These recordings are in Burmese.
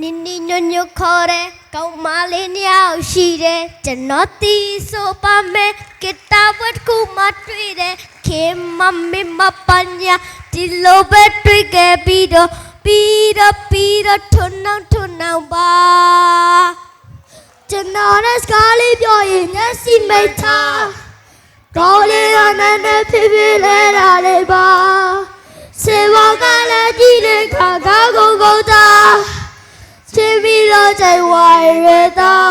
နင်းနီညွညွခေါ်တဲ့ကောင်းမလေးနှစ်ယောက်ရှိတယ်ကျွန်တော်တီးဆိုပါမယ်ဂီတာဘတ်ကူမတွေ့တယ်ခင်မမေမပညာဒီလိုပဲတွေ့ခဲ့ပြီးတော့ပြီးတော့ပြီးတော့ထွန်းအောင်ထွန်းအောင်ပါကျွန်တော်နဲ့စကားလေးပြောရင်မျက်စိမိတ်ထားကောင်းလေးကနည်းနည်းဖြစ်ဖြစ်လဲတာလေးပါ ချစ်ပြီးတော့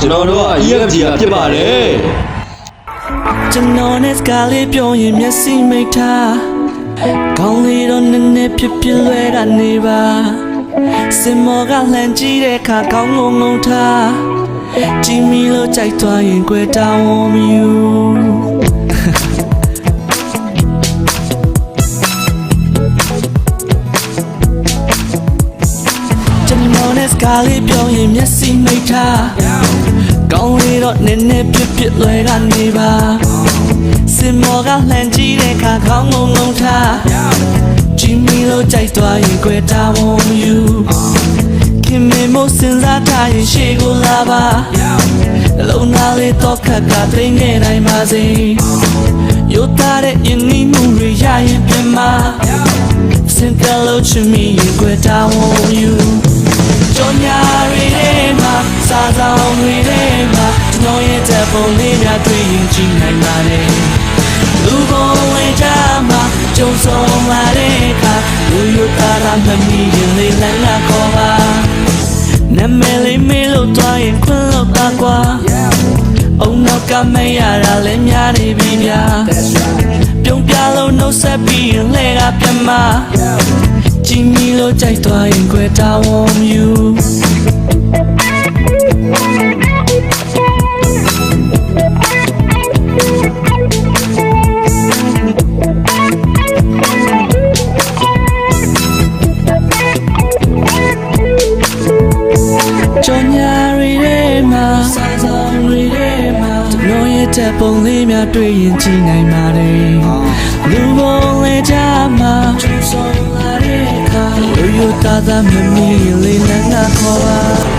ကျွန်တော်တို့က EFG ကဖြစ်ပါတယ်ကျွန်တော်နဲ့စကားလေးပြောရင်မျက်စိမိတ်ထားကောင်းလေးတော့နည်းနည်းဖြစ်ဖြစ်လွဲတာနေပါစင်မောကလှန်ကြည့်တဲ့အခါကောင်းငုံငုံထားကြည့်မိလို့ကြိုက်သွားရင်ကြွယ်တောင်းဝမယူကျွန်တော်နဲ့စကားလေးပြောရင်မျက်စိမိတ်ထား ကောင်းလေးတော့နည်းနည်းဖြစ်ဖြစ်လွဲကနေပါစင်မောကလှန်ကြည့်တဲ့အခါခေါင်းငုံငုံထားကြည့်မိလို့ကြိုက်သွားရင်ကြွယ်တာဝမယူခင်မင်မို့စဉ်းစားထားရင်ရှေ့ကိုလာပါအလုံးသားလေးတော့ခက်ကသိငယ်နိုင်ပါစေရိုးသားတဲ့ယဉ်နီးမှုတွေရရင်ပြန်မှာစင်ကလို့ချင်မိရင်ကြွယ်တာဝမယူ လေးများတွေ့ရင်ကြည့်နိုင်ပါတယ်လူပုံလေးကြမှာကြုံဆုံးလာတဲ့အခါလူရတာလာမမီရင်လေးလန်းလာခေါ်ပါနမည်လေးမေးလို့တွားရင်ခွန်းလို့ပါကွာအုံနောက်ကမရတာလည်းများနေပြီဗျာပြုံးပြလို့နှုတ်ဆက်ပြီးရင်လှဲကပြမကြည့်မိလို့ကြိုက်သွားရင်ခွဲတာဝမ ကျွန်တော်ရဲ့တပ်ပုံလေးများတွေ့ရင်ကြည့်နိုင်ပါတယ်လူပုံလေးကြမှာကျူဆောင်လာတဲ့အခါလူရတာသာမမီလေးနဲ့ငါခေါ်ပါ